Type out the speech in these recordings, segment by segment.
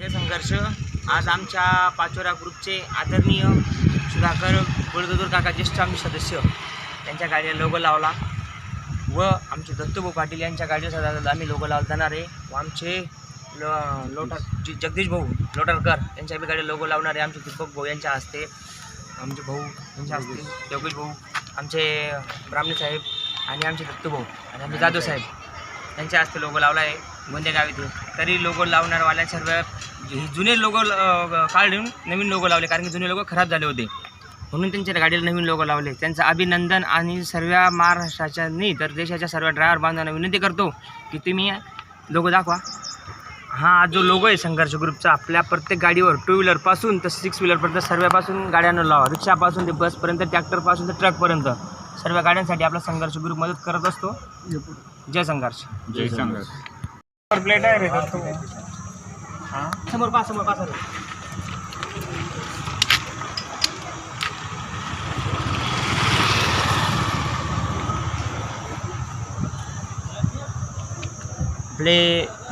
जय संघर्ष. आज आमच्या पाचोरा ग्रुपचे आदरणीय सुधाकर गुळदूर काका ज्येष्ठ आमचे सदस्य त्यांच्या गाडीला लोगो लावला व आमचे दत्तूभाऊ पाटील यांच्या गाडीला आम्ही लोगो लावला जाणार आहे व आमचे लो लोटर जे जगदीश भाऊ लोटारकर यांच्या बी गाडीला लोगो लावणार आहे. आमचे दीपक भाऊ यांच्या हस्ते आमचे भाऊ यांच्या हस्ते योगेश भाऊ आमचे ब्राह्मणे साहेब आणि आमचे दत्तूभाऊ आणि आमचे जाधव साहेब यांच्या हस्ते लोगो लावला आहे. गोंदे गावीतून तरी लोगो लावणारवाल्या सर्व जुने लोगो काढून नवीन लोगो लावले कारण की जुने लोगो खराब झाले होते. म्हणून त्यांच्या गाडीला नवीन लोगो लावले. त्यांचं अभिनंदन आणि सर्व महाराष्ट्राच्या नाही तर देशाच्या सर्व ड्रायव्हर बांधवांना विनंती करतो की तुम्ही लोगो दाखवा. हा जो लोगो आहे संघर्ष ग्रुपचा आपल्या प्रत्येक गाडीवर टू व्हीलरपासून तर सिक्स व्हीलरपर्यंत सर्वपासून गाड्यांना लावा. रिक्षापासून ते बसपर्यंत ट्रॅक्टरपासून ते ट्रकपर्यंत सर्व गाड्यांसाठी आपला संघर्ष ग्रुप मदत करत असतो. जय संघर्ष. जय संघर्ष. प्लेट आहे रे समोर पा समोर पा आपले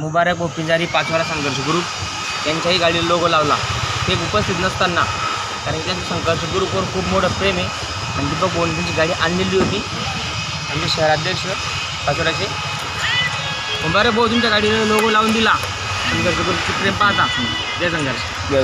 मुबारक व पिंजारी पाचवाला संघर्ष ग्रुप त्यांच्याही गाडीला लोगो लावला. ते उपस्थित नसताना कारण की त्यांचं संघर्ष ग्रुपवर खूप मोठं प्रेम आहे. आणि दीपक बोन गाडी आणलेली होती. आमचे शहराध्यक्ष पाचोराचे बरं भाऊ तुमच्या गाडीला लोगो लावून दिला. संघर्ष ग्रुपची प्रेम पाहता. जय संघर्ष. जय